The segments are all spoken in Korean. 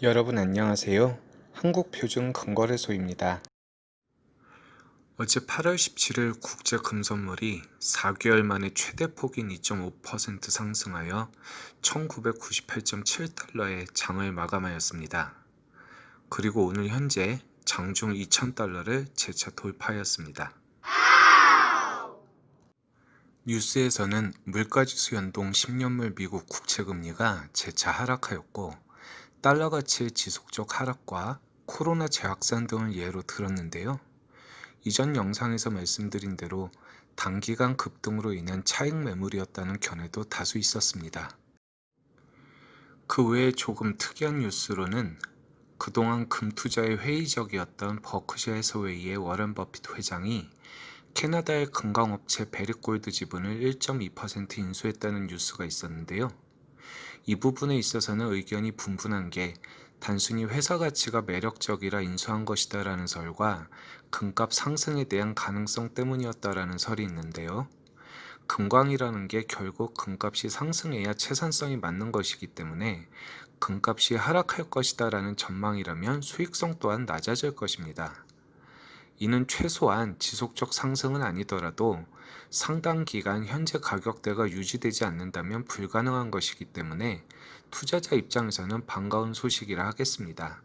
여러분 안녕하세요. 한국표준금거래소입니다. 어제 8월 17일 국제금선물이 4개월 만에 최대폭인 2.5% 상승하여 1998.7달러에 장을 마감하였습니다. 그리고 오늘 현재 장중 2000달러를 재차 돌파하였습니다. 뉴스에서는 물가지수 연동 10년물 미국 국채 금리가 재차 하락하였고 달러 가치의 지속적 하락과 코로나 재확산 등을 예로 들었는데요. 이전 영상에서 말씀드린 대로 단기간 급등으로 인한 차익 매물이었다는 견해도 다수 있었습니다. 그 외에 조금 특이한 뉴스로는 그동안 금투자에 회의적이었던 버크셔 해서웨이의 워렌 버핏 회장이 캐나다의 금강업체 베리골드 지분을 1.2% 인수했다는 뉴스가 있었는데요. 이 부분에 있어서는 의견이 분분한 게 단순히 회사 가치가 매력적이라 인수한 것이다라는 설과 금값 상승에 대한 가능성 때문이었다라는 설이 있는데요. 금광이라는 게 결국 금값이 상승해야 채산성이 맞는 것이기 때문에 금값이 하락할 것이다라는 전망이라면 수익성 또한 낮아질 것입니다. 이는 최소한 지속적 상승은 아니더라도 상당 기간 현재 가격대가 유지되지 않는다면 불가능한 것이기 때문에 투자자 입장에서는 반가운 소식이라 하겠습니다.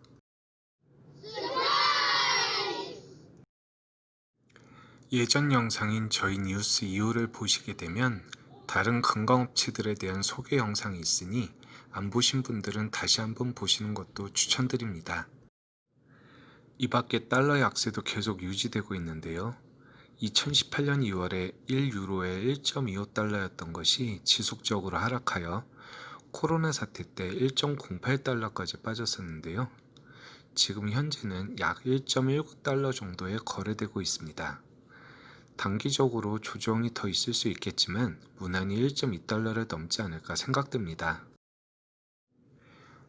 예전 영상인 저희 뉴스 2호를 보시게 되면 다른 건강업체들에 대한 소개 영상이 있으니 안 보신 분들은 다시 한번 보시는 것도 추천드립니다. 이 밖에 달러 약세도 계속 유지되고 있는데요. 2018년 2월에 1유로에 1.25달러였던 것이 지속적으로 하락하여 코로나 사태 때 1.08달러까지 빠졌었는데요. 지금 현재는 약 1.19달러 정도에 거래되고 있습니다. 단기적으로 조정이 더 있을 수 있겠지만 무난히 1.2달러를 넘지 않을까 생각됩니다.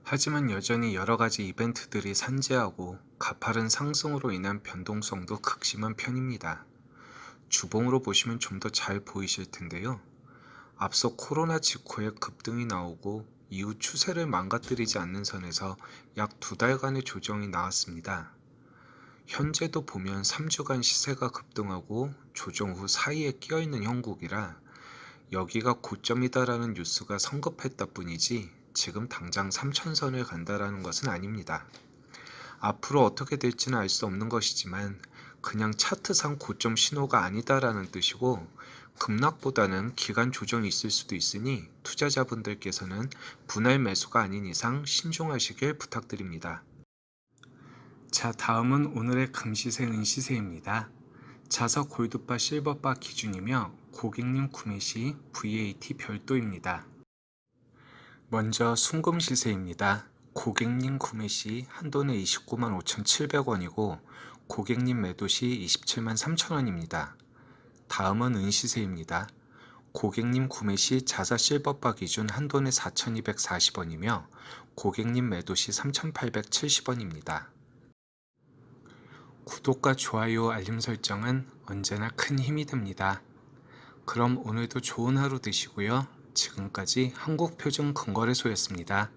하지만 여전히 여러 가지 이벤트들이 산재하고 가파른 상승으로 인한 변동성도 극심한 편입니다. 주봉으로 보시면 좀 더 잘 보이실 텐데요. 앞서 코로나 직후에 급등이 나오고 이후 추세를 망가뜨리지 않는 선에서 약 두 달간의 조정이 나왔습니다. 현재도 보면 3주간 시세가 급등하고 조정 후 사이에 끼어있는 형국이라 여기가 고점이다라는 뉴스가 성급했다 뿐이지 지금 당장 3천선을 간다라는 것은 아닙니다. 앞으로 어떻게 될지는 알 수 없는 것이지만 그냥 차트상 고점 신호가 아니다라는 뜻이고 급락보다는 기간 조정이 있을 수도 있으니 투자자분들께서는 분할 매수가 아닌 이상 신중하시길 부탁드립니다. 자, 다음은 오늘의 금시세 은시세입니다. 자석 골드바 실버바 기준이며 고객님 구매 시 VAT 별도입니다. 먼저 순금 시세입니다. 고객님 구매 시 한도는 29만 5,700원이고 고객님 매도 시 27만 3천원입니다. 다음은 은시세입니다. 고객님 구매 시 자사 실버바 기준 한도는 4,240원이며 고객님 매도 시 3,870원입니다. 구독과 좋아요 알림 설정은 언제나 큰 힘이 됩니다. 그럼 오늘도 좋은 하루 되시고요. 지금까지 한국표준근거래소였습니다.